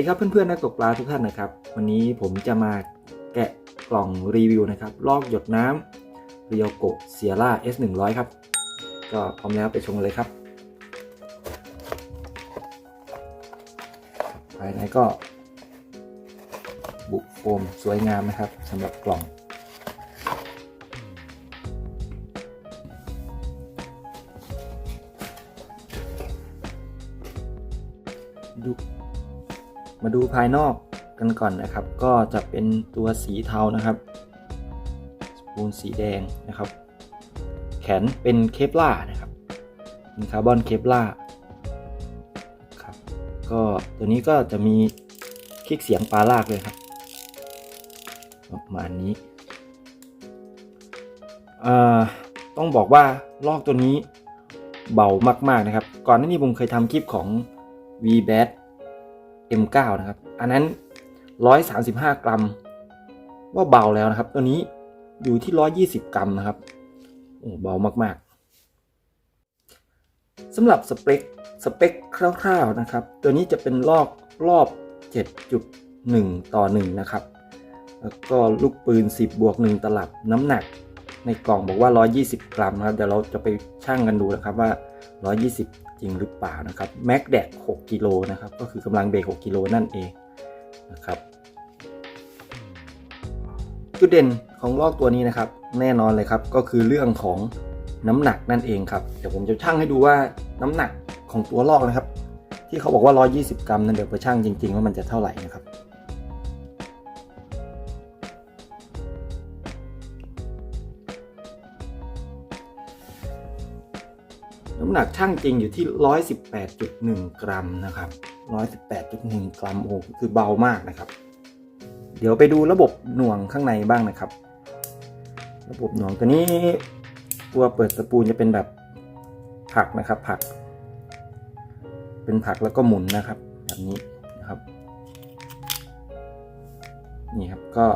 วัสดีครับเพื่อนๆนักตกปลาทุกท่านนะครับ วันนี้ผมจะมาแกะกล่องรีวิวนะครับลอกหยดน้ำเรียวโกเซียร่า S 1 0 0 ครับ ก็พร้อมแล้วไปชมเลยครับ ภายในก็ บุโฟมสวยงามนะครับสำหรับกล่องดู มาดูภายนอกกันก่อนนะครับ ก็จะเป็นตัวสีเทานะครับสปูนสีแดงนะครับ แขนเป็นเคปล่านะครับเป็นคาร์บอนเคปล่าครับก็ตัวนี้ก็จะมีคลิกเสียงปลาลากเลยครับประมาณนี้ต้องบอกว่าลอกตัวนี้เบามากๆนะครับ ก่อนหน้านี้ผมเคยทำคลิปของ v b a t M9 นะครับ อันนั้น 135 กรัม ว่าเบาแล้วนะครับ ตัวนี้อยู่ที่ 120 กรัมนะครับ โอ้เบามากๆสำหรับสเปคสเปคคร่าวๆนะครับ ตัวนี้จะเป็นลอกรอบ 7.1 ต่อ 1 นะครับ แล้วก็ลูกปืน 10 บวก 1 ตลับน้ำหนักในกล่องบอกว่า 120 กรัมครับ เดี๋ยวเราจะไปชั่งกันดูนะครับว่า 120 จริงหรือเปล่านะครับแม็กแดก6กิโลนะครับก็คือกำลังเบรก6กิโลนั่นเองนะครับจุดเด่นของลอกตัวนี้นะครับ แน่นอนเลยครับก็คือเรื่องของน้ำหนักนั่นเองครับเดี๋ยวผมจะชั่งให้ดูว่าน้ำหนักของตัวลอกนะครับ ที่เขาบอกว่า 120 กรัมนั้นเดี๋ยวไปชั่งจริงๆว่ามันจะเท่าไหร่นะครับำหนักช่างจริงอยู่ที่ 118.1 กรัมนะครับ 118.1 กรัมโอ้คือเบามากนะครับ เดี๋ยวไปดูระบบหน่วงข้างในบ้างนะครับ ระบบหน่วงตัวนี้ตัวเปิดสปูลจะเป็นแบบผักนะครับ ผัก เป็นผักแล้วก็หมุนนะครับ แบบนี้นะครับ นี่ครับก็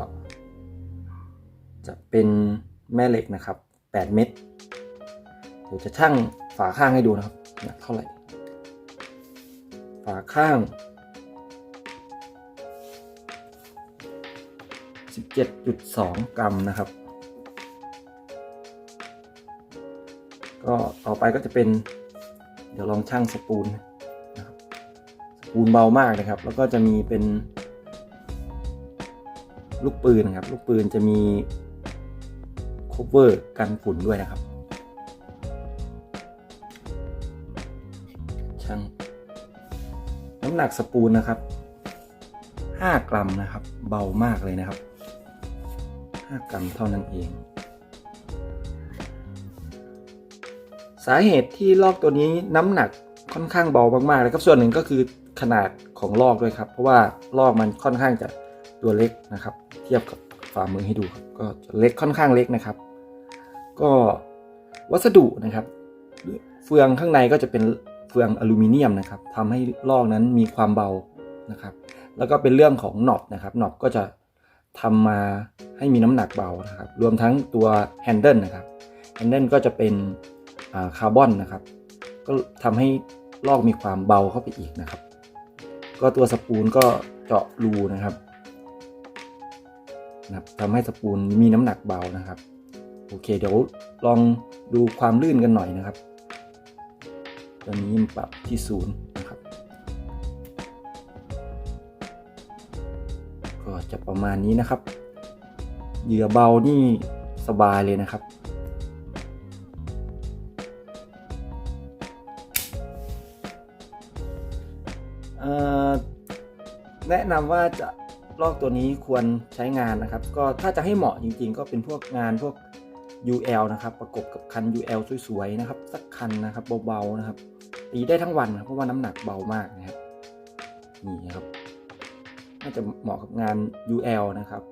จะเป็นแม่เหล็กนะครับ 8 เม็ดเดี๋ยวจะชั่ง ฝาข้างให้ดูนะครับหนักเท่าไหร่ ฝาข้าง 17.2 กรัมนะครับ ก็ต่อไปก็จะเป็น เดี๋ยวลองชั่งสปูนนะครับสปูนเบามากนะครับ แล้วก็จะมีเป็น ลูกปืนนะครับ ลูกปืนจะมีคเวอร์กันฝุ่นด้วยนะครับ ช่างน้ำหนักสปูนนะครับ 5 กรัมนะครับ เบามากเลยนะครับ 5 กรัมเท่านั้นเอง สาเหตุที่ลอกตัวนี้น้ำหนักค่อนข้างเบามากๆเลยครับ ส่วนหนึ่งก็คือขนาดของลอกด้วยครับ เพราะว่าลอกมันค่อนข้างจะตัวเล็กนะครับ เทียบกับฝ่ามือให้ดูก็จะเล็กค่อนข้างเล็กนะครับ ก็วัสดุนะครับ เฟืองข้างในก็จะเป็น ฟืองอลูมิเนียมนะครับทำให้ลอกนั้นมีความเบานะครับ แล้วก็เป็นเรื่องของหนอบนะครับหนอบก็จะทำมาให้มีน้ำหนักเบานะครับ รวมทั้งตัวแฮนเดิลนะครับแฮนเดิลก็จะเป็นคาร์บอนนะครับ ก็ทำให้ลอกมีความเบาเข้าไปอีกนะครับ ก็ตัวสปูลก็เจาะรูนะครับนะครับทำให้สปูลมีน้ำหนักเบานะครับ โอเค เดี๋ยวลองดูความลื่นกันหน่อยนะครับ ตอนนี้ปรับที่ศูนย์นะครับ ก็จะประมาณนี้นะครับ เหยื่อเบานี่สบายเลยนะครับ แนะนำว่าจะลอกตัวนี้ควรใช้งานนะครับ ก็ถ้าจะให้เหมาะจริงๆ ก็เป็นพวกงานพวก UL นะครับ ประกบกับคัน UL สวยๆ นะครับ สักคันนะครับเบาๆ นะครับ ตีได้ทั้งวันนะเพราะว่าน้ำหนักเบามากนะครับนี่นะครับน่าจะเหมาะกับงาน UL นะครับ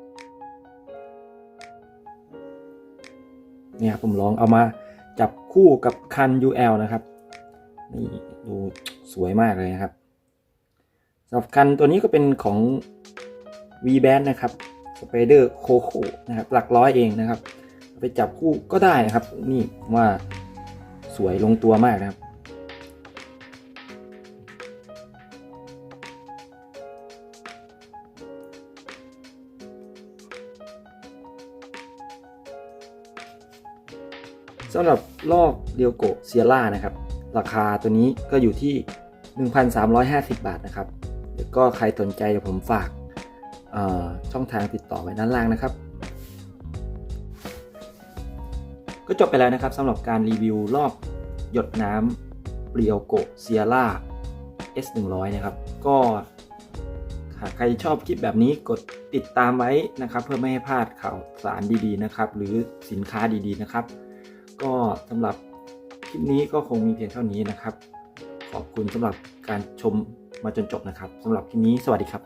เนี่ยผมลองเอามาจับคู่กับคัน UL นะครับนี่ดูสวยมากเลยนะครับสำหรับคันตัวนี้ก็เป็นของ V band นะครับ Spider Coco นะครับหลักร้อยเองนะครับ ไปจับคู่ก็ได้นะครับ นี่ว่าสวยลงตัวมากนะครับ สำหรับลอกเรียวโกเซียร่านะครับ ราคาตัวนี้ก็อยู่ที่ 1,350 บาทนะครับเดี๋ยวก็ใครสนใจเดี๋ยวผมฝากช่องทางติดต่อไว้ด้านล่างนะครับ ก็จบไปแล้วนะครับสำหรับการรีวิวลอกหยดน้ำเรียวโกเซียร่า S100 นะครับ ก็หากใครชอบคลิปแบบนี้กดติดตามไว้นะครับ เพื่อไม่ให้พลาดข่าวสารดีๆนะครับ หรือสินค้าดีๆนะครับ ก็สำหรับคลิปนี้ก็คงมีเพียงเท่านี้นะครับ ขอบคุณสำหรับการชมมาจนจบนะครับสำหรับคลิปนี้สวัสดีครับ